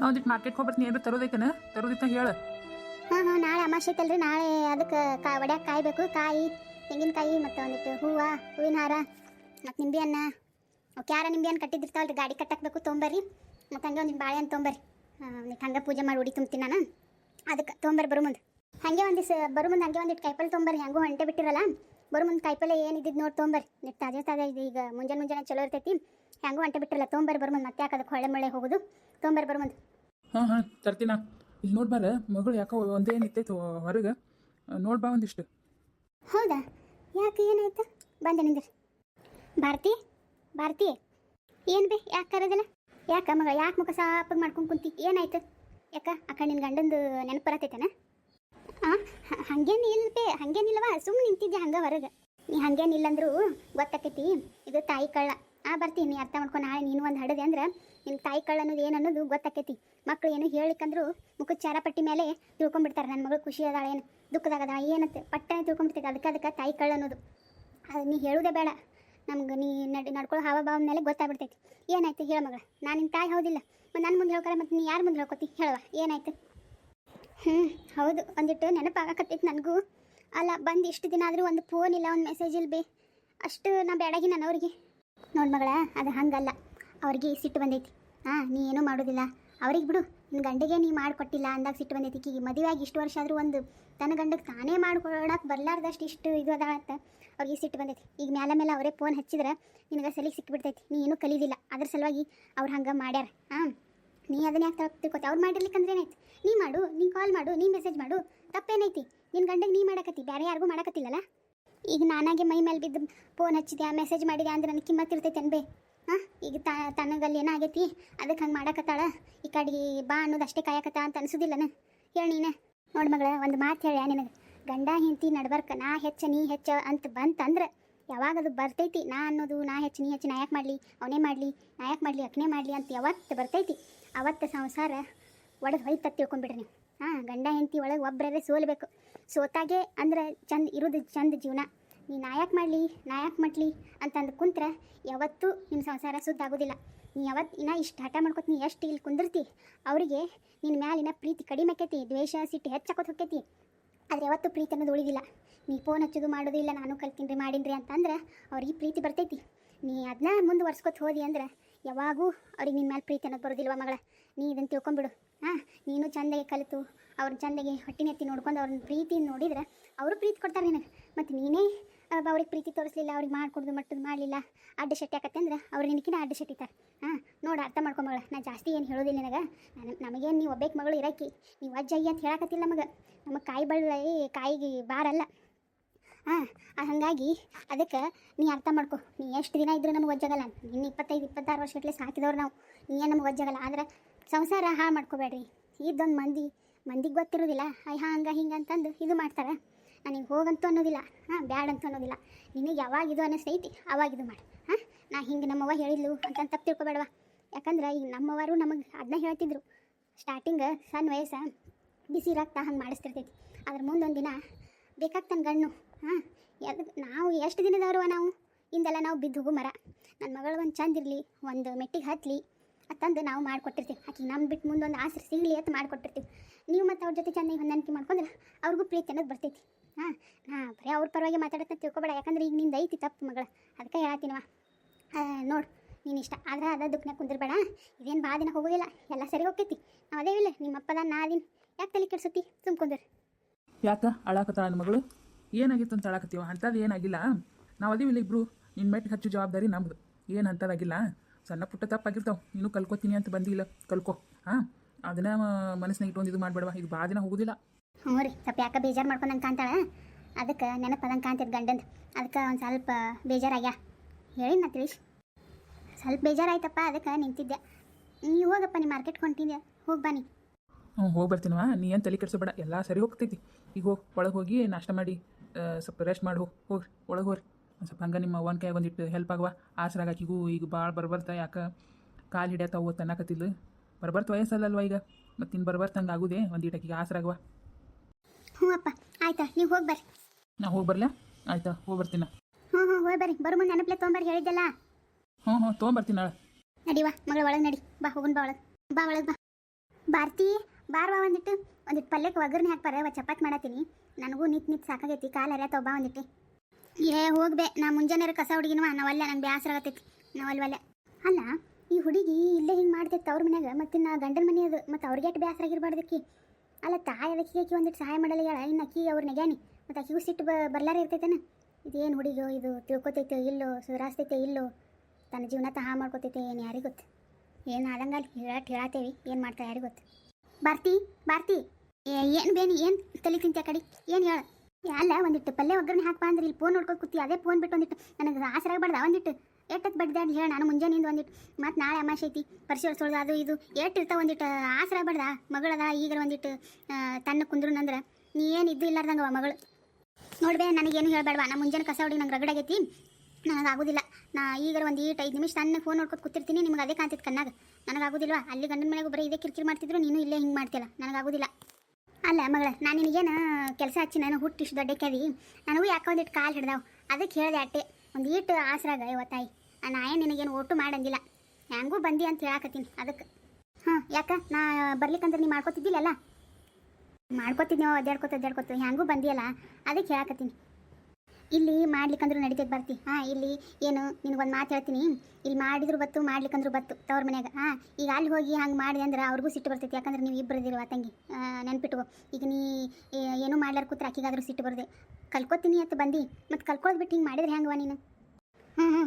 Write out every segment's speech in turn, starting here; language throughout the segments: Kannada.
ನಾ ಒಂದಿಟ್ಟು ಮಾರ್ಕೆಟ್ಗೆ ಹೋಗ್ಬರ್ತೀನಿ ಏನಾರ ತರೋದೈತೇನ? ತರೋದಿತ್ತ ಹೇಳು. ಹಾಂ ಹಾಂ, ನಾಳೆ ಅಮಾವಾಸ್ಯೆ ಐತಲ್ರಿ. ನಾಳೆ ಅದಕ್ಕೆ ಕಾ ಒಡ್ಯಾಕ ಕಾಯ್ಬೇಕು. ಕಾಯಿ, ತೆಂಗಿನಕಾಯಿ ಮತ್ತು ಒಂದಿಟ್ಟು ಹೂವು, ಹೂವಿನ ಹಾರ, ಮತ್ತು ನಿಂಬೆ ಹಣ್ಣ ಯಾರ ನಿಂಬೆ ಹಣ್ಣು ಕಟ್ಟಿದ್ದಿರ್ತಾವಲ್ರಿ. ಗಾಡಿ ಕಟ್ಟಾಕಬೇಕು, ತೊಂಬರ್ರಿ. ಮತ್ತು ಹಂಗೆ ಒಂದಿಟ್ಟು ಬಾಳೆಹಣ್ಣು ತೊಂಬರ್ರಿ. ಒಂದಿಟ್ಟು ಹಂಗೆ ಪೂಜೆ ಮಾಡಿ ಉಡಿ ತುಂಬ್ತೀನಿ ನಾನು. ಅದಕ್ಕೆ ತೊಂಬರ್ರಿ ಬರು ಮುಂದೆ. ಹಾಗೆ ದಿವಸ ಬರು ಮುಂದೆ ಹಂಗೆ ಒಂದಿಟ್ಟು ಕಾಯಿಪಲ್ಲೆ ತೊಂಬರ್ರಿ. ಹಂಗೂ ಹೊಂಟೆ ಬಿಟ್ಟಿರಲ್ಲ. ಬರೋ ಮುಂದೆ ಕಾಯಿಪಲ್ಲೆ ಏನಿದ್ದು ನೋಡಿ ತೊಂಬರ್ರಿ. ತಾಜಾ ತಾಜಾ ಇದು ಈಗ ಮುಂಜಾನೆ ಮುಂಜಾನೆ ಚಲೋ ಇರ್ತೈತಿ. ಹಂಗೂ ಅಂಟೆ ಬಿಟ್ಟಿರಲ್ಲ ತೊಂಬರ್ ಬರೋ ಮುಂದೆ ಮತ್ತೆ ಯಾಕೆ ಅದಕ್ಕೆ ಹೊಳೆ ಮಳೆ ಹೋಗೋದು? ತೊಂಬರ್ ಬರೋ ಮುಂದೆ ಹಾಂ ಹಾಂ ತರ್ತೀನ. ಇಲ್ಲಿ ನೋಡ್ಬಾರ ಮಗಳು ಯಾಕೋ ಒಂದೇ ನಿಂತೈತೆ ಹೊರಗೆ. ನೋಡ್ಬಾ ಒಂದಿಷ್ಟು. ಹೌದಾ? ಯಾಕೆ ಏನಾಯ್ತು? ಬಂದೆ ನಿಂದ್ರಿ. ಭಾರತಿ ಭಾರತಿ ಏನು ಬೇ ಯಾಕೆ ಕರೆದಿಲ್ಲ? ಯಾಕೆ ಮಗ ಯಾಕೆ ಮುಖ ಸಾಪಾಗಿ ಮಾಡ್ಕೊಂಡು ಕುಂತಿ? ಏನಾಯ್ತು? ಯಾಕ? ಅಕ್ಕ ನಿನ್ನ ಗಂಡಂದು ನೆನಪು ಬರತೈತೇನ? ಹಾಂ ಹಂಗೇನಿಲ್ಲ ಬೇ ಹಂಗೇನಿಲ್ಲವಾ? ಸುಮ್ಮನೆ ನಿಂತಿದ್ದೆ ಹಂಗೆ ಹೊರಗೆ? ನೀ ಹಂಗೇನಿಲ್ಲಂದ್ರೂ ಗೊತ್ತಾಕೈತಿ ಇದು ತಾಯಿ ಕಳ್ಳ. ಆ, ಬರ್ತೀನಿ ಅರ್ಥ ಮಾಡ್ಕೊಂಡು ನಾಳೆ ನೀನು ಒಂದು ಹಡದೆ ಅಂದ್ರೆ ನಿನ್ನ ತಾಯಿ ಕಳ್ಳ ಅನ್ನೋದು ಏನು ಅನ್ನೋದು ಗೊತ್ತಾಕೈತಿ. ಮಕ್ಳು ಏನು ಹೇಳಿಕಂದ್ರು ಮುಖದ ಚಾರ ಪಟ್ಟಿ ಮೇಲೆ ತಿಳ್ಕೊಂಡ್ಬಿಡ್ತಾರೆ ನನ್ನ ಮಗಳು ಖುಷಿ ಅದಾಳೆ ಏನು ದುಃಖದಾಗದ ಏನಂತೆ ಪಟ್ಟನೆ ತಿಳ್ಕೊಂಡ್ಬಿಡ್ತೈತೆ ಅದಕ್ಕೆ ಅದಕ್ಕೆ ತಾಯಿ ಕಳ್ಳ ಅನ್ನೋದು. ಅದು ನೀ ಹೇಳೋದೇ ಬೇಡ, ನಮ್ಗೆ ನೀ ನಡಿ ನಡ್ಕೊಳ್ಳೋ ಹಾವಭಾವ ಮೇಲೆ ಗೊತ್ತಾಗ್ಬಿಡ್ತೈತಿ. ಏನಾಯ್ತು ಹೇಳ ಮಗಳ, ನಾನು ನಿನ್ನ ತಾಯಿ ಹೌದಿಲ್ಲ, ಮತ್ತು ನನ್ನ ಮುಂದೆ ಹೇಳ್ತಾರೆ ಮತ್ತು ನೀ ಯಾರ ಮುಂದೆ ಹೇಳ್ಕೊತಿ, ಹೇಳುವ, ಏನಾಯ್ತು? ಹ್ಞೂ ಹೌದು, ಒಂದಿಟ್ಟು ನೆನಪಾಗಕತ್ತೈತಿ ನನಗೂ. ಅಲ್ಲ, ಬಂದು ಇಷ್ಟು ದಿನ ಆದರೂ ಒಂದು ಫೋನ್ ಇಲ್ಲ, ಒಂದು ಮೆಸೇಜ್ ಇಲ್ಲ ಬೇ ಅಷ್ಟು ನಾ ಬೇಡಾಗಿ ನಾನು ಅವ್ರಿಗೆ. ನೋಡಿ ಮಗಳ, ಅದು ಹಂಗಲ್ಲ. ಅವ್ರಿಗೆ ಸಿಟ್ಟು ಬಂದೈತಿ. ಹಾಂ ನೀ ಏನೂ ಮಾಡೋದಿಲ್ಲ. ಅವ್ರಿಗೆ ಬಿಡು ನಿನ್ನ ಗಂಡಿಗೆ ನೀ ಮಾಡಿಕೊಟ್ಟಿಲ್ಲ ಅಂದಾಗ ಸಿಟ್ಟು ಬಂದೈತಿ. ಈಗ ಮದುವೆ ಆಗಿ ಇಷ್ಟು ವರ್ಷ ಆದರೂ ಒಂದು ತನ್ನ ಗಂಡಗೆ ತಾನೇ ಮಾಡ್ಕೊಡಕ್ಕೆ ಬರಲಾರ್ದಷ್ಟು ಇಷ್ಟು ಇದು ಅದ ಅಂತ ಅವ್ರಿಗೆ ಸಿಟ್ಟು ಬಂದೈತಿ. ಈಗ ಮ್ಯಾಲ ಮೇಲೆ ಅವರೇ ಫೋನ್ ಹಚ್ಚಿದ್ರೆ ನಿನಗೆ ಸಲಿಗೆ ಸಿಕ್ಕಿಬಿಡ್ತೈತಿ ನೀ ಏನೂ ಕಲಿದಿಲ್ಲ. ಅದ್ರ ಸಲುವಾಗಿ ಅವ್ರು ಹಂಗೆ ಮಾಡ್ಯಾರ. ಹಾಂ ನೀ ಅದನ್ನ ಯಾಕೆ ತಿಳ್ಕೊತಿ? ಅವ್ರು ಮಾಡಿರ್ಲಿಕ್ಕಂದ್ರೆ ಏನೈತಿ ನೀ ಮಾಡು, ನೀ ಕಾಲ್ ಮಾಡು, ನೀ ಮೆಸೇಜ್ ಮಾಡು. ತಪ್ಪೇನೈತಿ? ನಿನ್ನ ಗಂಡಗೆ ನೀ ಮಾಡಕತ್ತಿ? ಬೇರೆ ಯಾರಿಗೂ ಮಾಡಕತ್ತಿಲ್ಲಲ್ಲ ಈಗ ನಾನಾಗೆ ಮೈ ಮೇಲೆ ಬಿದ್ದು ಫೋನ್ ಹಚ್ಚಿದ್ಯಾ ಮೆಸೇಜ್ ಮಾಡಿದ್ಯಾ ಅಂದ್ರೆ ನನಗೆ ಕಿಮ್ಮತ್ ಇರ್ತೈತೆ ಅನ್ಬೇ. ಹಾಂ, ಈಗ ತ ತನಗಲ್ಲಿ ಏನಾಗೈತಿ ಅದಕ್ಕೆ ಹಂಗೆ ಮಾಡಕತ್ತಾಳ? ಈ ಕಡೆ ಬಾ ಅನ್ನೋದು ಅಷ್ಟೇ ಕಾಯಕತ್ತ ಅಂತ ಅನ್ಸುದಿಲ್ಲನ ಹೇಳಿ ನೀನೆ. ನೋಡಿ ಮಗಳ, ಒಂದು ಮಾತು ಹೇಳ ನಿನಗೆ. ಗಂಡ, ಹೆಂಡತಿ ನಡ್ಬರ್ಕ, ನಾ ಹೆಚ್ಚ, ನೀ ಹೆಚ್ಚ ಅಂತ ಬಂತಂದ್ರೆ ಯಾವಾಗ ಅದು ಬರ್ತೈತಿ? ನಾ ಅನ್ನೋದು, ನಾ ಹೆಚ್ಚು, ನೀ ಹೆಚ್ಚು, ನಾ ಯಾಕೆ ಮಾಡಲಿ? ಅವನೇ ಮಾಡಲಿ, ನಾ ಯಾಕೆ ಮಾಡಲಿ ಅಕ್ಕನೇ ಮಾಡಲಿ ಅಂತ ಯಾವತ್ತು ಬರ್ತೈತಿ? ಅವತ್ತು ಸಂಸಾರ ಒಡೆದು ಹೊಯ್ತ ತಿಳ್ಕೊಂಬಿಡ್ರಿ ನೀವು. ಹಾಂ, ಗಂಡ, ಹೆಂಡತಿ ಒಳಗೆ ಒಬ್ಬರೇ ಸೋಲ್ಬೇಕು. ಸೋತಾಗೆ ಅಂದ್ರೆ ಚಂದ, ಇರೋದು ಚಂದ ಜೀವನ. ನೀ ನಾಯಕ್ ಮಾಡಲಿ ನಾಯಕ್ ಮಾಡಲಿ ಅಂತಂದು ಕುಂತ್ರೆ ಯಾವತ್ತೂ ನಿಮ್ಮ ಸಂಸಾರ ಸುದ್ದಾಗೋದಿಲ್ಲ ನೀ ಯಾವತ್ತು ಇನ್ನ ಇಷ್ಟು ಹಠ ಮಾಡ್ಕೊತೀನಿ, ಎಷ್ಟು ಇಲ್ಲಿ ಕುಂದಿರ್ತಿ? ಅವರಿಗೆ ನಿನ್ನ ಮ್ಯಾಲಿನ ಪ್ರೀತಿ ಕಡಿಮೆ ಆಕೈತಿ ದ್ವೇಷ, ಸಿಟ್ಟು ಹೆಚ್ಚಾಕೋತ ಹೊಕ್ಕೈತಿ. ಆದ್ರೆ ಯಾವತ್ತೂ ಪ್ರೀತಿ ಅನ್ನೋದು ಉಳಿದಿಲ್ಲ. ನೀ ಫೋನ್ ಹಚ್ಚೋದು ಮಾಡೋದು ಇಲ್ಲ, ನಾನು ಕಲ್ತೀನಿ ರೀ ಮಾಡೀನಿ ಅಂತಂದ್ರೆ ಅವ್ರಿಗೆ ಪ್ರೀತಿ ಬರ್ತೈತಿ. ನೀ ಅದನ್ನ ಮುಂದುವರ್ಸ್ಕೊತ ಹೋದಿ ಅಂದ್ರೆ ಯಾವಾಗೂ ಅವ್ರಿಗೆ ನಿನ್ನ ಮೇಲೆ ಪ್ರೀತಿ ಅನ್ನೋದು ಬರೋದಿಲ್ವ ಮಗಳ? ನೀ ಇದನ್ನು ತಿಳ್ಕೊಂಬಿಡು. ಹಾಂ, ನೀನು ಚಂದಾಗಿ ಕಲಿತು ಅವ್ರನ್ನ ಚಂದಾಗಿ ಹೊಟ್ಟಿನೆತ್ತಿ ನೋಡ್ಕೊಂಡು ಅವ್ರನ್ನ ಪ್ರೀತಿ ನೋಡಿದ್ರೆ ಅವರು ಪ್ರೀತಿ ಕೊಡ್ತಾರೆ ನಿನಗೆ. ಮತ್ತು ನೀನೇ ಅವ್ರಿಗೆ ಪ್ರೀತಿ ತೋರಿಸ್ಲಿಲ್ಲ, ಅವ್ರಿಗೆ ಮಾಡ್ಕೊಡ್ದು ಮಟ್ಟದ್ದು ಮಾಡಲಿಲ್ಲ, ಅಡ್ಡ ಶೆಟ್ಟಿ ಆಕತ್ತೆ ಅಂದ್ರೆ ಅವ್ರು ನಿನಕಿನ ಅಡ್ಡ ಶೆಟ್ಟಿತಾರೆ ಹಾಂ, ನೋಡಿ, ಅರ್ಥ ಮಗಳ, ನಾ ಜಾಸ್ತಿ ಏನು ಹೇಳೋದಿಲ್ಲ ನಿನಗೆ. ನಾನು ನಮಗೇನು ನೀವು ಒಬ್ಬೇಕು ಮಗಳು ಇರಕ್ಕಿ ನೀವು ಅಜ್ಜಯ್ಯ ಅಂತ ಹೇಳಕತ್ತಿಲ್ಲ ನಮಗೆ ನಮಗೆ ಕಾಯಿ ಬಳ್ಳಿ ಕಾಯಿಗೆ ಬಾರಲ್ಲ. ಹಾಂ ಹಾಗಾಗಿ ಅದಕ್ಕೆ ನೀ ಅರ್ಥ ಮಾಡ್ಕೊ. ನೀ ಎಷ್ಟು ದಿನ ಇದ್ದರೂ ನಮಗೆ ಒಜ್ಜಾಗಲ್ಲ. ಇನ್ನು ಇಪ್ಪತ್ತೈದು, ಇಪ್ಪತ್ತಾರು ವರ್ಷ ಇಟ್ಲೆ ಸಾಕಿದವ್ರು ನಾವು. ನೀ ಏನು ನಮಗೆ ಒಜ್ಜಾಗಲ್ಲ? ಆದ್ರೆ ಸಂಸಾರ ಹಾಳು ಮಾಡ್ಕೋಬೇಡ್ರಿ. ಇದೊಂದು ಮಂದಿ, ಮಂದಿಗೆ ಗೊತ್ತಿರೋದಿಲ್ಲ. ಅಯ್ಯ ಹಂಗೆ, ಹಿಂಗೆ ಅಂತಂದು ಇದು ಮಾಡ್ತಾರೆ. ನನಗೆ ಹೋಗಂತು ಅನ್ನೋದಿಲ್ಲ, ಹಾಂ ಅಂತ ಅನ್ನೋದಿಲ್ಲ. ನಿನಗೆ ಯಾವಾಗ ಇದು ಅನ್ನಿಸ್ತೈತಿ ಅವಾಗ ಇದು ಮಾಡು, ಹಾಂ? ನಾ ಹಿಂಗೆ ನಮ್ಮವ್ವ ಹೇಳಿದ್ಲು ಅಂತ ತಪ್ಪು ತಿಳ್ಕೊಬೇಡವ? ಯಾಕಂದ್ರೆ ಈಗ ನಮ್ಮವರು ನಮಗೆ ಅದನ್ನ ಹೇಳ್ತಿದ್ರು. ಸ್ಟಾರ್ಟಿಂಗ್ ಸಣ್ಣ ವಯಸ್ಸ ಬಿಸಿ ರಕ್ತ ಹಂಗೆ ಮಾಡಿಸ್ತಿರ್ತೈತಿ. ಅದ್ರ ಮುಂದೊಂದು ದಿನ ಬೇಕಾಗ್ತಾನೆ ಗಣ್ಣು ಹಾಂ? ನಾವು ಎಷ್ಟು ದಿನದವ್ರವ ನಾವು? ಹಿಂದೆಲ್ಲ ನಾವು ಬಿದ್ದು ಹೋಗು ಮರ. ನನ್ನ ಮಗಳು ಒಂದು ಚಂದ ಇರಲಿ, ಒಂದು ಮೆಟ್ಟಿಗೆ ಹತ್ತಲಿ ಅಂತಂದು ನಾವು ಮಾಡಿಕೊಟ್ಟಿರ್ತೀವಿ. ಆಕೆ ನಮ್ಮ ಬಿಟ್ಟು ಮುಂದೊಂದು ಆಸರೆ ಸಿಗಲಿ ಅಂತ ಮಾಡಿಕೊಟ್ಟಿರ್ತೀವಿ. ನೀವು ಮತ್ತು ಅವ್ರ ಜೊತೆ ಚೆನ್ನಾಗಿ ಹೊಂದಾಣಿಕೆ ಮಾಡ್ಕೊಂಡ್ರೆ ಅವ್ರಿಗೂ ಪ್ರೀತಿ ಅನ್ನೋದು ಬರ್ತೈತಿ. ಹಾಂ ಹಾಂ, ಬರೀ ಅವ್ರ ಪರವಾಗಿ ಮಾತಾಡತ್ತ ತಿಳ್ಕೊಬೇಡ. ಯಾಕಂದ್ರೆ ಈಗ ನಿಂದು ಐತಿ ತಪ್ಪು ಮಗಳ. ಅದಕ್ಕೆ ಹೇಳ್ತೀನವ ನೋಡು, ನೀನು ಇಷ್ಟ ಆದ್ರೆ ಅದ ದುಃಖನ ಕುಂದಿರ್ಬೇಡ. ಇದೇನು ಭಾಳ ದಿನ ಹೋಗೋದಿಲ್ಲ ಎಲ್ಲ ಸರಿ ಹೋಗ್ತೈತಿ. ನಾವು ಅದೇ ಇಲ್ಲ ನಿಮ್ಮ ಅಪ್ಪದ ನಾ ಅದೀನಿ ಯಾಕೆ ತಲೆ ಕೆಡ್ಸತಿ? ಸುಮ್ಕೊಂಡ್ರಿ ಯಾಕ? ಅಳಾಕತ್ತಾಳ ನನ್ನ ಮಗಳು? ಏನಾಗಿತ್ತು ಅಂತ ಅಳಾಕತ್ತೀವ? ಅಂಥದ್ದು ಏನಾಗಿಲ್ಲ. ನಾವು ಅದೀವಿಲ್ಲ ಇಬ್ರು ನಿನ್ನ ಮೆಟ್ಟಿಗೆ ಹೆಚ್ಚು ಜವಾಬ್ದಾರಿ ನಮ್ದು. ಏನು ಅಂಥದ್ದಾಗಿಲ್ಲ ಸಣ್ಣ ಪುಟ್ಟ ತಪ್ಪಾಗಿರ್ತಾವೆ. ನೀನು ಕಲ್ಕೋತೀನಿ ಅಂತ ಬಂದಿಲ್ಲ. ಕಲ್ಕೋ. ಹಾಂ ಅದನ್ನ ಮನಸ್ಸಿನಾಗ ಇಟ್ಕೊಂಡು ಇದು ಮಾಡಬೇಡವಾ ಇದು ಭಾಳ ದಿನ ಹೋಗೋದಿಲ್ಲ. ಹ್ಞೂ ರೀ. ಸ್ವಲ್ಪ ಯಾಕೆ ಬೇಜಾರು ಮಾಡ್ಕೊಂಡಂಗೆ ಕಾಣ್ತಾಳೆ? ಅದಕ್ಕೆ ನೆನಪದಂಗೆ ಕಾಣ್ತಿದ್ದು ಗಂಡಂದು. ಅದಕ್ಕೆ ಒಂದು ಸ್ವಲ್ಪ ಬೇಜಾರಾಗ್ಯ? ಹೇಳಿ ನಾ ತಿಳಿಸ್. ಸ್ವಲ್ಪ ಬೇಜಾರಾಯ್ತಪ್ಪ, ಅದಕ್ಕೆ ನಿಂತಿದ್ದೆ. ನೀ ಹೋಗಪ್ಪ, ನೀ ಮಾರ್ಕೆಟ್ ಕೊಂತಿದ್ದೆ ಹೋಗಿ ಬನ್ನಿ ಹ್ಞೂ, ಹೋಗಿ ಬರ್ತೀನವ ನೀ ಏನು ತಲೆ ಕೆಡಿಸಬೇಡ ಎಲ್ಲ ಸರಿ ಹೋಗ್ತೈತಿ. ಈಗ ಹೋಗಿ, ಒಳಗೆ ಹೋಗಿ ನಾಷ್ಟ ಮಾಡಿ ಸ್ವಲ್ಪ ರೆಸ್ಟ್ ಮಾಡಿ. ಹೋಗಿ ಹೋಗ್ರಿ ಒಳಗೆ ಹೋಗ್ರಿ ಒಂದು ಸ್ವಲ್ಪ ಹಂಗೆ ನಿಮ್ಮ ಅವ್ವನ ಕೈ ಒಂದಿಟ್ಟು ಹೆಲ್ಪ್ ಆಗುವ. ಆಸರಾಗ ಆಕಿಗೂ ಈಗ ಭಾಳ ಬರ್ಬರ್ತಾ, ಯಾಕೆ ಕಾಲು ಹಿಡಿಯತ್ತಾವು ಅನ್ನಕತ್ತಿಲ್ಲ ಬರ್ಬರ್ತ ವಯಸ್ಸಲ್ಲಲ್ವ ಈಗ? ಮತ್ತು ಇನ್ನು ಬರ್ಬರ್ತ ಹಂಗೆ ಆಗುದೇ? ಒಂದಿಟ್ಟು ಆಕಿಗೆ ಆಸರಾಗುವ ಹ್ಞೂ ಅಪ್ಪ ಆಯ್ತಾ ನೀವು ಹೋಗಿ ಬರ್ರಿ. ನಾ ಹೋಗಿ ಬರಲಾ? ಆಯ್ತಾ ಹೋಗಿ ಬರ್ತೀನ. ಹ್ಞೂ ಹ್ಞೂ ಹೋಗಿ ಬರ್ರಿ ಬರೋ ಮುಂದೆ ನೆನಪಲೆ ತೊಗೊಂಬರ್ರಿ ಹೇಳಿದ್ದಲ್ಲ. ಹ್ಞೂ ಹ್ಞೂ ತೊಗೊಂಬರ್ತೀನಿ ನಾಳೆ. ನಡಿವಾ ಮಗಳ ಒಳಗೆ ನಡಿ ಬಾ ಹೋಗುನ್ ಬಾ ಒಳಗೆ. ಬಾ ಒಳಗೆ ಬಾ. ಬರ್ತೀ ಬಾರ್ ಬಾ ಒಂದಿಟ್ಟು ಒಂದಿಟ್ಟು ಪಲ್ಯಕ್ಕೆ ಒಗ್ಗರಣೆ ಹಾಕ್ಬಾರ ಒಂದು ಚಪಾತಿ ಮಾಡತ್ತೀನಿ. ನನಗೂ ನಿತ್ ನಿತ್ ಸಾಕಾಗೈತಿ ಕಾಲು ಹರಿಯತ್ತವ ಬಾ ಒಂದಿಟ್ಟು ಏ ಹೋಗ್ಬೆ ನಾ ಮುಂಜಾನೆ ಕಸ ಹುಡುಗಿನವ ನಾವಲ್ಲ ನಂಗೆ ಬೇಸರ ಆಗತೈತಿ ನಾವಲ್ವಲ್ಲ ಅಲ್ಲ ಈ ಹುಡುಗಿ ಇಲ್ಲೇ ಹಿಂಗೆ ಮಾಡ್ತೈತೆ ಅವ್ರ ಮನ್ಯಾಗ ಮತ್ತು ನಾ ಗಂಡನ ಮನೆ ಅದು ಮತ್ತು ಅವ್ರಿಗೆ ಎಷ್ಟು ಬೇಸರ ಆಗಿರ್ಬಾರ್ದಕ್ಕಿ ಅಲ್ಲ ತಾಯಿ ಅದಕ್ಕೆ ಆಕಿ ಒಂದಿಟ್ಟು ಸಹಾಯ ಮಾಡಲ್ಲ ಹೇಳ. ಇನ್ನು ಅಕ್ಕಿ ಅವ್ರ ನೆಗ್ಯಾನಿ. ಮತ್ತು ಅಕ್ಕಿಗೂ ಸಿಟ್ಟು ಬ ಬರ್ಲಾರ ಇರ್ತೈತೇನ? ಇದೇನು ಹುಡುಗಿಯೋ ಇದು ತಿಳ್ಕೊತೈತೆ ಇಲ್ಲೋ, ಸುಧಾರಿಸ್ತೈತೆ ಇಲ್ಲೋ? ತನ್ನ ಜೀವನ ತಾ ಮಾಡ್ಕೊತೈತೆ ಏನು ಯಾರಿಗೆ ಗೊತ್ತು? ಏನು ಆದಂಗಲ್ಲಿ ಹೇಳಟ್ ಹೇಳತ್ತೇವಿ ಏನು ಮಾಡ್ತಾ ಯಾರಿಗೆ ಗೊತ್ತು? ಭಾರತಿ ಭಾರತಿ. ಏನು ಬೇನಿ, ಏನು ತಲೆ ತಿಂತೆ ಕಡೆ? ಏನು ಹೇಳ? ಅಲ್ಲ ಒಂದಿಟ್ಟು ಪಲ್ಯ ಒಗ್ಗರಣೆ ಹಾಕ್ಬಾ ಅಂದ್ರೆ ಇಲ್ಲಿ ಫೋನ್ ನೋಡ್ಕೊಂಡು ಕೂತಿ. ಅದೇ ಫೋನ್ ಬಿಟ್ಟು ಒಂದಿಟ್ಟು ನನಗೆ ಆಸರಾಗಬಾರ್ದ ಒಂದಿಟ್ಟು. ಎಟ್ಟತ್ ಅಂತ ಹೇಳಿ, ನಾನು ಮುಂಜಾನಿಂದ ಒಂದಿಟ್ಟು ಮತ್ತು ನಾಳೆ ಅಮಾಶೆ ಐತಿ ಪರಿಶೀಲ ಸುಳ್ದು ಅದು ಇದು ಏಟ್ ಒಂದಿಟ್ಟು ಒಂದಿಟ್ಟು ಬಡ್ದ, ಮಗಳದ ಈಗ ಒಂದಿಟ್ಟು ತನ್ನ ಕುಂದ್ರು ಅಂದ್ರೆ, ನೀ ಏನು ಇದ್ದು ಇಲ್ಲಾರ್ದಂಗವ ಮಗಳು. ನೋಡ್ಬೇ, ನನಗೇನು ಹೇಳಬೇಡ ನಾ ಮುಂಜಾನೆ ಕಸ ಹೊಡಿ, ನಂಗೆ ರಗಡಾಗೈತಿ ನನಗೆ ಆಗೋದಿಲ್ಲ ನಾ ಈಗ ಒಂದು ಈಟ್ ಐದು ನಿಮಿಷ ತನ್ನ ಫೋನ್ ನೋಡ್ಕೊತ ಕೂತಿರ್ತೀನಿ, ನಿಮ್ಗೆ ಅದೇ ಕಾಣ್ತಿತ್ತು ಕಣ್ಣಾಗ. ನನಗಾಗೋದಿಲ್ವಾ, ಅಲ್ಲಿ ಗಂಡನ ಮನೆಗೆ ಬರೀ ಇದೇ ಕಿರಿಕಿರಿ ಮಾಡ್ತಿದ್ರು, ನೀನು ಇಲ್ಲೇ ಹಿಂಗೆ ಮಾಡ್ತಿಲ್ಲ ನನಗಾಗೋದಿಲ್ಲ. ಅಲ್ಲ ಮಗಳ ನಾನು ನಿನಗೇನು ಕೆಲಸ ಹಚ್ಚಿ, ನಾನು ಹುಟ್ಟು ಇಷ್ಟು ದೊಡ್ಡ ಕೆದಿ ನನಗೂ ಯಾಕೆ ಒಂದಿಟ್ಟು ಕಾಲು ಹಿಡ್ದಾವೆ ಅದಕ್ಕೆ ಹೇಳಿದೆ ಅಟ್ಟೆ, ಒಂದು ಈಟು ಆಸರಾಗ ಇವತ್ತಾಯಿ ನಾ ಏನು ನಿನಗೇನು ಒಟ್ಟು ಮಾಡಂಗಿಲ್ಲ ಹ್ಯಾಂಗೂ ಬಂದಿ ಅಂತ ಹೇಳಕತ್ತೀನಿ ಅದಕ್ಕೆ. ಹಾಂ, ಯಾಕ? ನಾ ಬರ್ಲಿಕ್ಕಂದ್ರೆ ನೀ ಮಾಡ್ಕೊತಿದ್ದಿಲ್ಲಲ್ಲ? ಮಾಡ್ಕೊತಿದ್ನೋ ಅದ್ಯಾಡ್ಕೊತ ಅದ್ಯಾಡ್ಕೊತ ಹ್ಯಾಂಗೂ ಬಂದಿಯಲ್ಲ, ಅದಕ್ಕೆ ಹೇಳಕತ್ತೀನಿ. ಇಲ್ಲಿ ಮಾಡ್ಲಿಕ್ಕಂದ್ರೂ ನಡಿತೈತೆ ಬರ್ತಿ. ಹಾಂ, ಇಲ್ಲಿ ಏನು, ನಿನಗೊಂದು ಮಾತು ಹೇಳ್ತೀನಿ. ಇಲ್ಲಿ ಮಾಡಿದ್ರು ಬತ್ತು, ಮಾಡ್ಲಿಕ್ಕಂದ್ರೂ ಬತ್ತು ತವ್ರ ಮನ್ಯಾಗ. ಹಾಂ, ಈಗ ಅಲ್ಲಿ ಹೋಗಿ ಹಂಗೆ ಮಾಡಿ ಅಂದ್ರೆ ಅವ್ರಿಗೂ ಸಿಟ್ಟು ಬರ್ತೈತಿ. ಯಾಕಂದ್ರೆ ನೀವು ಇಬ್ಬರು ತಂಗಿ. ನೆನ್ಪಿಟ್ಕೋ. ಈಗ ನೀ ಏನೂ ಮಾಡ್ಲಾರ ಕೂತ್ರೆ ಆಕಿಗಾದ್ರೂ ಸಿಟ್ಟು ಬರದೆ ಕಲ್ಕೋತೀನಿ ಅಂತ ಬಂದು. ಮತ್ತು ಕಲ್ಕೊಳ್ದು ಬಿಟ್ಟು ಹಿಂಗೆ ಮಾಡಿದ್ರೆ ಹೆಂಗವ ನೀನು?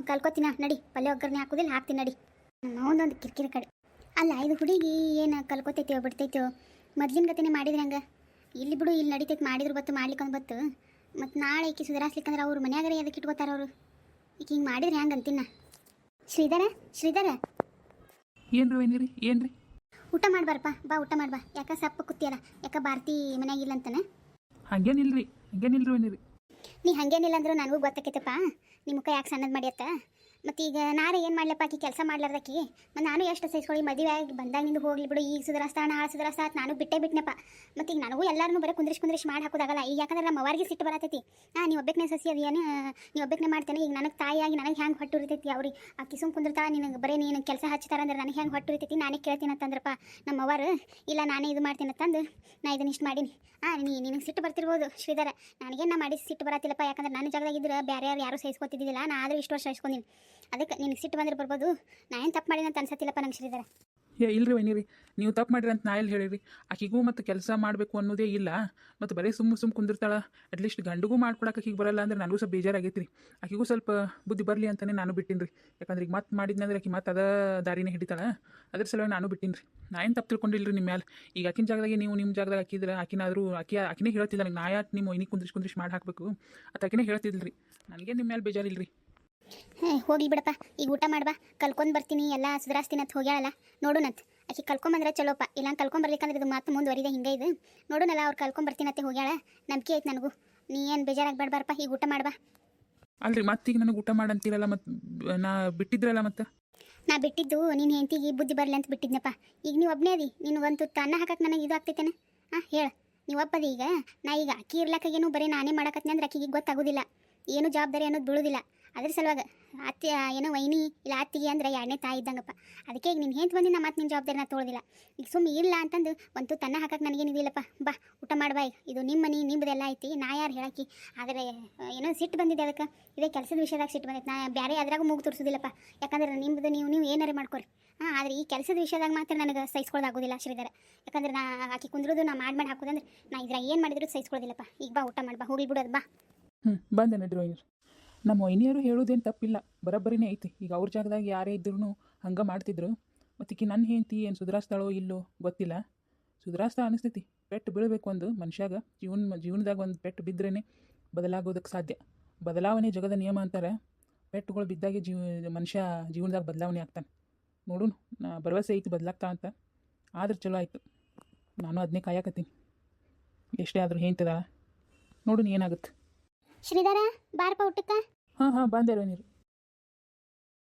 ಕಲ್ಕೋತೀನ. ನಡಿ ಪಲ್ಯ ಒಗ್ಗರಣೆ ಹಾಕೋದಿಲ್ಲ ಹಾಕ್ತೀನಿ ನಡಿ. ನಾವೊಂದೊಂದು ಕಿರಿಕಿರಿ ಕಡೆ. ಅಲ್ಲ ಇದು ಹುಡುಗಿ ಏನು ಕಲ್ಕೋತೈತೋ ಬಿಡ್ತೈತೋ? ಮೊದ್ಲಿನ ಗತಿನೇ ಮಾಡಿದ್ರೆ ಹಂಗೆ? ಇಲ್ಲಿ ಬಿಡು ಇಲ್ಲಿ ನಡಿತೈತೆ ಮಾಡಿದ್ರು ಬತ್ತು ಮಾಡ್ಲಿಕ್ಕಂದು ಬತ್ತು ಮತ್ತು ನಾಳೆ ಈಕೆ ಸುಧಾರಿಸ್ಲಿಕ್ಕಂದ್ರೆ ಅವ್ರು ಮನ್ಯಾಗರೆ ಅದಕ್ಕೆ ಇಟ್ಕೋತಾರೆ ಅವರು? ಈಗ ಹಿಂಗೆ ಮಾಡಿದ್ರೆ ಹೆಂಗೆ ಅಂತಿನ? ಶ್ರೀಧರ ಶ್ರೀಧರ? ಏನು ರೀ ಏನ್ರಿ? ಏನು ರೀ ಊಟ ಮಾಡ್ಬಾರಪ್ಪ ಬಾ ಊಟ ಮಾಡ್ಬಾ ಯಾಕ ಸಪ್ಪ ಕೂತಿಯಲ್ಲ ಯಾಕ ಭಾರತಿ ಮನ್ಯಾಗಿಲ್ಲ ಅಂತಾನೆ? ಹಂಗೇನಿಲ್ರಿ ಹಂಗೇನಿಲ್ರಿ ಏನಿರಿ ನೀ ಹಂಗೇನಿಲ್ಲ ಅಂದ್ರೆ ನನಗೂ ಗೊತ್ತಾಕೈತಪ್ಪ. ನಿಮ್ಮ ಮುಖ ಯಾಕೆ ಸಣ್ಣದು ಮಾಡ್ಯತ್ತ ಮತ್ತು ಈಗ ನಾಳೆ ಏನು ಮಾಡ್ಲಪ್ಪ ಆಕಿ? ಕೆಲಸ ಮಾಡ್ಲಾರ್ದಕ್ಕಿ ಮತ್ತು ನಾನು ಎಷ್ಟು ಸಹಿಸ್ಕೊಳ್ಳಿ, ಮದುವೆ ಆಗಿ ಬಂದಾಗಿಂದ ಹೋಗ್ಲಿ ಬಿಡು, ಈಗ ಸುಧಾರಿಸ್ತಾ ಆ ಸುಧಾರಿಸ್ತಾ ನಾನು ಬಿಟ್ಟೇ ಬಿಟ್ನಪ್ಪ. ಮತ್ತು ಈಗ ನನಗೂ ಎಲ್ಲರೂ ಬರೀ ಕುಂದ್ರಿಶ್ ಕುಂದ್ರಿಶ್ ಮಾಡಿ ಹಾಕೋದಾಗಲ್ಲ, ಈಗ ಯಾಕಂದ್ರೆ ನಮ್ಮ ಅವ್ರಿಗೆ ಸಿಟ್ಟು ಬರತೈತಿ. ಹಾಂ ನೀವು ಒಬ್ಬಕ್ಕೆ ಸಸಿ ಅದೇನು ನೀವು ಒಬ್ಬಕ್ಕೆ ಮಾಡ್ತೇನೆ, ಈಗ ನನಗೆ ತಾಯಿಯಾಗಿ ನನಗೆ ಹ್ಯಾಂಗೆ ಹೊಟ್ಟು ಇರ್ತೈತಿ ಅವ್ರಿಗೆ ಆ ಕಿಸುಮ್ ಕುಂದಿರ್ತಾ ನಿನಗೆ ಬರೀ ನೀನು ಕೆಲಸ ಹಚ್ತಾರ ಅಂದ್ರೆ ನನಗೆ ಹೆಂಗೆ ಹೊಟ್ಟು ಇರ್ತೈತಿ ನಾನೇ ಕೇಳ್ತೀನಿ ಅಂತಂದ್ರಪ್ಪ ನಮ್ಮ ಅವರು ಇಲ್ಲ ನಾನೇ ಇದು ಮಾಡ್ತೀನಿ ಅಂತಂದು ನಾ ಇದನ್ನ ಇಷ್ಟು ಮಾಡೀನಿ. ಹಾಂ ನೀ, ನಿನಗೆ ಸಿಟ್ಟು ಬರ್ತಿರ್ಬೋದು, ಶ್ರೀಧರ. ನನಗೇನು ಮಾಡಿ ಸಿಟ್ಟು ಬರತ್ತಿಲ್ಲಪ್ಪ, ಯಾಕಂದ್ರೆ ನನ್ನ ಜಾಗದಾಗಿದ್ರೆ ಬೇರೆ ಯಾರು ಯಾರು ಸಹಿಸ್ಕೊತಿದ್ದಿಲ್ಲ ನಾ ಆದರೂ ಇಷ್ಟು ವರ್ಷ ಸಹಿಸ್ಕೊಂಡಿನಿ ಅದಕ್ಕೆ ನಿನಗೆ ಸಿಟ್ಟು ಬಂದ್ರೆ ಬರ್ಬೋದು. ನಾ ಏನು ತಪ್ಪು ಮಾಡಿನ ಅಂತ ಅನ್ಸತ್ತಿಲ್ಲಪ್ಪ ನಂಗೆ ಶ್ರೀಧರ. ಏ, ಇಲ್ರಿ ವೈನಿರಿ, ನೀವು ತಪ್ಪು ಮಾಡಿರಿ ಅಂತ ನಾ ಎಲ್ಲಿ ಹೇಳಿರಿ? ಆಕಿಗೂ ಮತ್ತು ಕೆಲಸ ಮಾಡಬೇಕು ಅನ್ನೋದೇ ಇಲ್ಲ. ಮತ್ತು ಬರೀ ಸುಮ್ಮ ಸುಮ್ಮ ಕುಂದಿರ್ತಾಳೆ. ಅಟ್ಲೀಸ್ಟ್ ಗಂಡಿಗೂ ಮಾಡ್ಕೊಡಕ್ಕೆ ಆಕಿಗೆ ಬರಲ್ಲ ಅಂದ್ರೆ ನನಗೂ ಸ್ವಲ್ಪ ಬೇಜಾರಾಗೈತಿ ರೀ ಆಕಿಗೂ ಸ್ವಲ್ಪ ಬುದ್ಧಿ ಬರಲಿ ಅಂತಲೇ ನಾನು ಬಿಟ್ಟಿನಿ ರೀ ಯಾಕಂದ್ರೆ ಈಗ ಮತ್ತೆ ಮಾಡಿದ್ನಂದ್ರೆ ಆಕಿ ಮತ್ತೆ ಅದ ದಾರಿನೇ ಹಿಡಿತಾಳೆ. ಅದ್ರ ಸಲುವಾಗಿ ನಾನು ಬಿಟ್ಟಿನಿ ರೀ ನಾ ಏನು ತಪ್ಪು ತಿಳ್ಕೊಂಡಿಲ್ಲ ನಿಮ್ಮ ಮ್ಯಾಲೆ? ಈಗ ಆಕಿನ ಜಾಗದಾಗೆ ನೀವು ನಿಮ್ಮ ಜಾಗದಾಗ ಹಾಕಿದ್ರೆ ಆಕಿನಾದರೂ ಆಕಿ, ಆಕಿನೇ ಹೇಳ್ತಿದ್ದ ನಾ ಯಾಕೆ ನಿಮ್ಮ ಒಯ್ನಿ ಕುಂದ್ರಿಸಿ ಕುಂದ್ರಿಸಿ ಮಾಡಿ ಹಾಕಬೇಕು? ಅದು ಆಕಿನೇ ಹೇಳ್ತಿದ್ದಿಲ್ಲ ರೀ ನನಗೆ ನಿಮ್ಮ ಮ್ಯಾಲೆ ಬೇಜಾರಿಲ್ಲ ರೀ ಹೇ ಹೋಗಿ ಬಿಡಪ್ಪ. ಈಗ ಊಟ ಮಾಡ್ಬಾ ಕಲ್ಕೊಂಡು ಬರ್ತೀನಿ ಎಲ್ಲ ಸುಧಾರಿಸ್ತೀನಿ ಅಂತ ಹೋಗ್ಯಾಳಲ್ಲ. ನೋಡುನಂತ ಆಕೆ ಕಲ್ಕೊಂಬಂದ್ರೆ ಚಲೋಪ್ಪ ಇಲ್ಲ ಕಲ್ಕೊಂಬರ್ಲಿಕ್ಕಂದ್ರೆ ಇದು ಮಾತು ಮುಂದುವರಿದೆ ಹಿಂಗೆ ಇದು. ನೋಡೋಣಲ್ಲ ಅವ್ರು ಕಲ್ಕೊಂಬರ್ತೀನತ್ತೆ ಹೋಗ್ಯಾಳ. ನಂಬಿಕೆ ಐತೆ ನನಗೂ. ನೀ ಏನು ಬೇಜಾರಾಗ್ಬೇಡ್ಬಾರಪ್ಪ ಈಗ ಊಟ ಮಾಡ್ಬಾ ಅಲ್ರಿ ಮತ್ತೀಗ ನನಗೆ ಊಟ ಮಾಡಂತೀರಲ್ಲ ಮತ್ತೆ ನಾ ಬಿಟ್ಟಿದ್ರಲ್ಲ ಮತ್ತೆ? ನಾ ಬಿಟ್ಟಿದ್ದು ನಿನ್ನ ಹೆಂಡತಿಗೆ ಬುದ್ಧಿ ಬರಲಿ ಅಂತ ಬಿಟ್ಟಿದ್ನಪ್ಪ. ಈಗ ನೀವು ಒಬ್ಬನೇ ಅದಿ. ನೀನು ಒಂದು ಅನ್ನ ಹಾಕಕ್ಕೆ ನನಗೆ ಇದು ಆಗ್ತೈತೇನೆ. ಹಾಂ ಹೇಳ. ನೀವು ಒಬ್ಬದಿ ಈಗ. ನಾ ಈಗ ಅಕ್ಕಿ ಇರ್ಲಕ್ಕಾಗೇನು ಬರೀ ನಾನೇ ಮಾಡಕತ್ತೆ ಅಂದ್ರೆ ಅಕ್ಕಿಗೆ ಗೊತ್ತಾಗೋದಿಲ್ಲ. ಏನು ಜವಾಬ್ದಾರಿ ಅನ್ನೋದು ಬೀಳೋದಿಲ್ಲ. ಅದ್ರ ಸಲುವಾಗ ಅತ್ತೆ ಏನೋ ವೈನಿ ಇಲ್ಲ ಅತ್ತಿಗೆ ಅಂದ್ರೆ ಎರಡನೇ ತಾಯಿ ಇದ್ದಂಗಪ್ಪ. ಅದಕ್ಕೆ ಈಗ ನಿನ್ನ ಹೆಂತ ಬಂದಿನ ನಾ ಮತ್ತೆ ನಿನ್ನ ಜವಾಬ್ದಾರಿನ ತೊಗೊಳೋದಿಲ್ಲ ಈಗ ಸುಮ್ಮನೆ ಇಲ್ಲ ಅಂತಂದು ಒಂದು ತನ್ನ ಹಾಕಕ್ಕೆ ನನಗೇನಿದಿಲ್ಲಪ್ಪ ಬಾ, ಊಟ ಮಾಡ್ಬಾ ಇದು ನಿಮ್ಮ ಮನೆ ನಿಮ್ಮದೆಲ್ಲ ಐತಿ. ನಾ ಯಾರು ಹೇಳಕ್ಕಿ? ಆದರೆ, ಏನೋ ಸಿಟ್ಟು ಬಂದಿದೆ ಅದಕ್ಕೆ. ಇದೇ ಕೆಲಸದ ವಿಷಯದಾಗ ಸಿಟ್ಟು ಬಂದೈತೆ ನಾ ಬೇರೆ ಅದ್ರಾಗ ಮೂಗು ತೋರಿಸೋದಿಲ್ಲಪ್ಪ. ಯಾಕಂದ್ರೆ ನಿಮ್ಮದು ನೀವು ನೀವು ಏನಾರು ಮಾಡ್ಕೊರಿ. ಹಾಂ, ಆದರೆ ಈ ಕೆಲಸದ ವಿಷಯದಾಗ ಮಾತ್ರ ನನಗೆ ಸಹಿಸ್ಕೊಳ್ಳೋದಾಗೋದಿಲ್ಲ ಶ್ರೀಧರ. ಯಾಕಂದ್ರೆ ನಾ ಆಕಿ ಕುಂದ್ರೋದು ನಾ ಮಾಡಿ ಮಾಡಿ ಹಾಕೋದಂದ್ರೆ ನಾ ಇದ್ರಾಗ ಏನು ಮಾಡಿದ್ರು ಸಹಿಸ್ಕೊಳ್ಳೋದಿಲ್ಲಪ್ಪ. ಈಗ ಬಾ, ಊಟ ಮಾಡ್ಬಾ ಹೋಗಿ ಬಿಡೋದು ಬಾ. ಹ್ಞೂ ಬಂದೆ ನಮ್ಮ ವೈನಿಯರು ಹೇಳೋದೇನು ತಪ್ಪಿಲ್ಲ. ಬರೋಬ್ಬರಿನೇ ಐತಿ. ಈಗ ಅವ್ರ ಜಾಗದಾಗ ಯಾರೇ ಇದ್ರೂ ಹಂಗೆ ಮಾಡ್ತಿದ್ರು. ಮತ್ತು ಈಕಿ ನನ್ನ ಹೆಂಡತಿ ಏನು ಸುಧಾರಿಸ್ತಾಳೋ ಇಲ್ಲೋ ಗೊತ್ತಿಲ್ಲ. ಸುಧಾರಿಸ್ತಾ ಅನಿಸ್ತೈತಿ. ಪೆಟ್ಟು ಬೀಳಬೇಕು ಒಂದು ಮನುಷ್ಯಾಗ. ಜೀವನ ಜೀವನದಾಗ ಒಂದು ಪೆಟ್ಟು ಬಿದ್ರೇ ಬದಲಾಗೋದಕ್ಕೆ ಸಾಧ್ಯ. ಬದಲಾವಣೆ ಜಗದ ನಿಯಮ ಅಂತಾರೆ, ಪೆಟ್ಟುಗಳು ಬಿದ್ದಾಗೆ ಜೀವ ಮನುಷ್ಯ ಜೀವನದಾಗ ಬದಲಾವಣೆ ಆಗ್ತಾನೆ. ನೋಡು ನಾ ಭರವಸೆ ಐತಿ ಬದಲಾಗ್ತಾ ಅಂತ. ಆದ್ರೆ ಚಲೋ ಆಯಿತು. ನಾನು ಅದನ್ನೇ ಕಾಯಕತ್ತೀನಿ. ಎಷ್ಟೇ ಆದರೂ ಹೇಳ್ತದ ನೋಡು ಏನಾಗುತ್ತೆ. ಶ್ರೀಧರ ಬಾರಪ್ಪ ಊಟಕ್ಕ. ಹಾ ಹಾ ಬಂದೆ ನೀರು